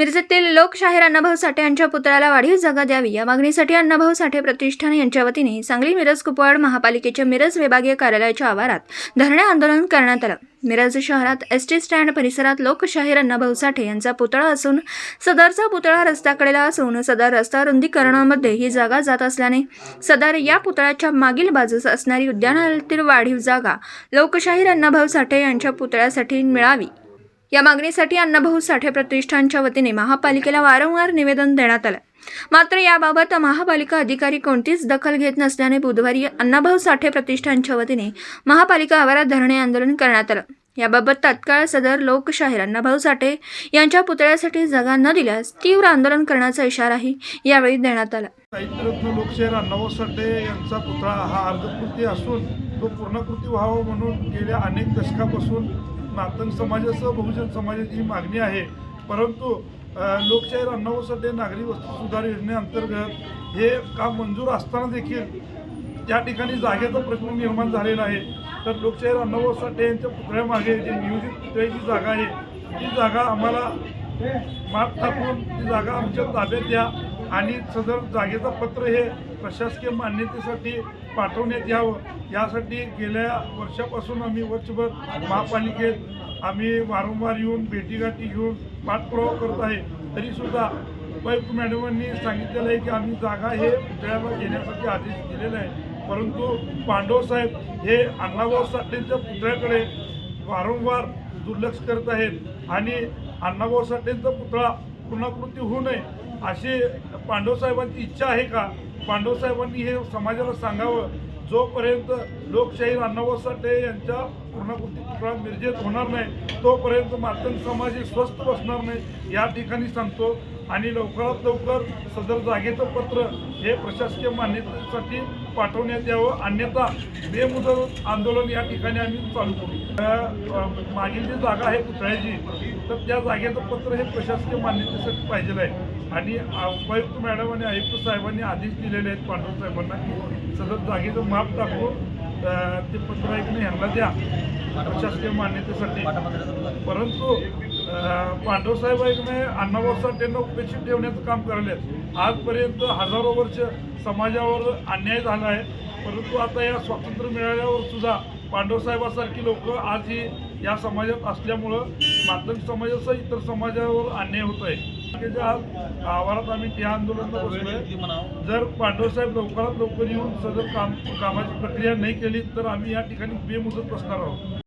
मिरजेतील लोकशाहीर अण्णाभाऊ साठे यांच्या पुतळ्याला वाढीव जागा द्यावी या मागणीसाठी अण्णाभाऊ साठे प्रतिष्ठान यांच्या वतीने सांगली मिरज कुपवाड महापालिकेच्या मिरज विभागीय कार्यालयाच्या आवारात धरणे आंदोलन करण्यात आलं. मिरज शहरात एस टी स्टँड परिसरात लोकशाहीर अण्णाभाऊ साठे यांचा पुतळा असून सदरचा पुतळा रस्त्याकडेला असून सदर रस्ता रुंदीकरणामध्ये ही जागा जात असल्याने सदर या पुतळ्याच्या मागील बाजूस असणारी उद्यानातील वाढीव जागा लोकशाहीर अण्णाभाऊ साठे यांच्या पुतळ्यासाठी मिळावी. या मागणीसाठी अण्णाभाऊ साठे प्रतिष्ठानच्या वतीने महापालिकेला वारंवार निवेदन देण्यात आलं. मात्र याबाबत महापालिका अधिकारी कोणतीच दखल घेत नसल्याने बुधवारी अण्णाभाऊ साठे प्रतिष्ठानच्या वतीने महापालिका आवारात धरणे आंदोलन करण्यात आलं. याबाबत तात्काळ सदर लोकशाहीर अण्णाभाऊ साठे यांच्या पुतळ्यासाठी जागा न दिल्यास तीव्र आंदोलन करण्याचा इशाराही यावेळी देण्यात आला. साहित्यरत्न लोकशाहीर अण्णाभाऊ साठे यांचा पुतळा हा अर्धकृती असून तो पूर्णकृती व्हावा म्हणून गेल्या अनेक दशकापासून नातंग समाजासह बहुजन समाजाची ही मागणी आहे परंतु लोकशाहीर अण्णाभाऊ साठे नागरी वस्तू सुधार योजनेअंतर्गत हे काम मंजूर असताना देखील त्या ठिकाणी जागेचा प्रश्न निर्माण झालेला आहे. तर लोकशाहीर अण्णाभाऊ साठे यांच्या पुतळ्यामागे जे नियोजित पुतळ्याची जागा आहे ती जागा आम्हाला माप टाकून ती जागा आमच्या ताब्यात द्या. आणि सदर जागेचं पत्र हे प्रशासकीय मान्यतेसाठी पाठवण्यात यावं. यासाठी गेल्या वर्षापासून आम्ही वर्षभर महापालिकेत आम्ही वारंवार येऊन भेटीगाठी घेऊन पाठपुरावा करत आहे. तरीसुद्धा उपायुक्त मॅडमांनी सांगितलेलं आहे की आम्ही जागा हे पुतळ्याला घेण्यासाठी आदेश दिलेला आहे. परंतु पांडवसाहेब हे अण्णाभाऊ साठेंच्या पुतळ्याकडे वारंवार दुर्लक्ष करत आहेत आणि अण्णाभाऊ साठेंचा पुतळा पुनरावृत्ती होऊ नये अशी पांडवसाहेबांची इच्छा आहे का? पांडव साहेबांनी हे समाजाला सांगावं. जोपर्यंत लोकशाहीर अण्णाभाऊ साठे यांच्या पूर्णाकृती पुतळा मिरजेत होणार नाही तोपर्यंत मातंग समाज हे स्वस्थ बसणार नाही. या ठिकाणी सांगतो आणि लवकरात लवकर सदर जागेचं पत्र हे प्रशासकीय मान्यतेसाठी पाठवण्यात यावं. अन्यथा बेमुदत आंदोलन या ठिकाणी आम्ही चालू करू. मागील जी जागा आहे पुतळ्याची तर त्या जागेचं पत्र हे प्रशासकीय मान्यतेसाठी पाहिजे आहे. आणि उपायुक्त मॅडम आणि आयुक्त साहेबांनी आदेश दिलेले आहेत पांडव साहेबांना की सदर जागेचं माप दाखवून ते पत्र ऐकून ह्यांना द्या. प्रशासकीय मान्यतेसाठी. परंतु अ, पांडव साहेब ऐकणे अण्णाभाऊ साठेंना उपेक्षित ठेवण्याचं काम करायलेत आजपर्यंत हजारो वर्ष समाजावर अन्याय झाला आहे. परंतु आता या स्वातंत्र्य मिळाल्यावर सुद्धा पांडव साहेबासारखी लोक आजही या समाजात असल्यामुळं मातंग समाजासह इतर समाजावर अन्याय होत आहे. आज आवारात आम्ही त्या आंदोलनात बसलोय. जर पांडव साहेब लवकरात लवकर येऊन सदर काम कामाची प्रक्रिया नाही केली तर आम्ही या ठिकाणी बेमुदत बसणार आहोत.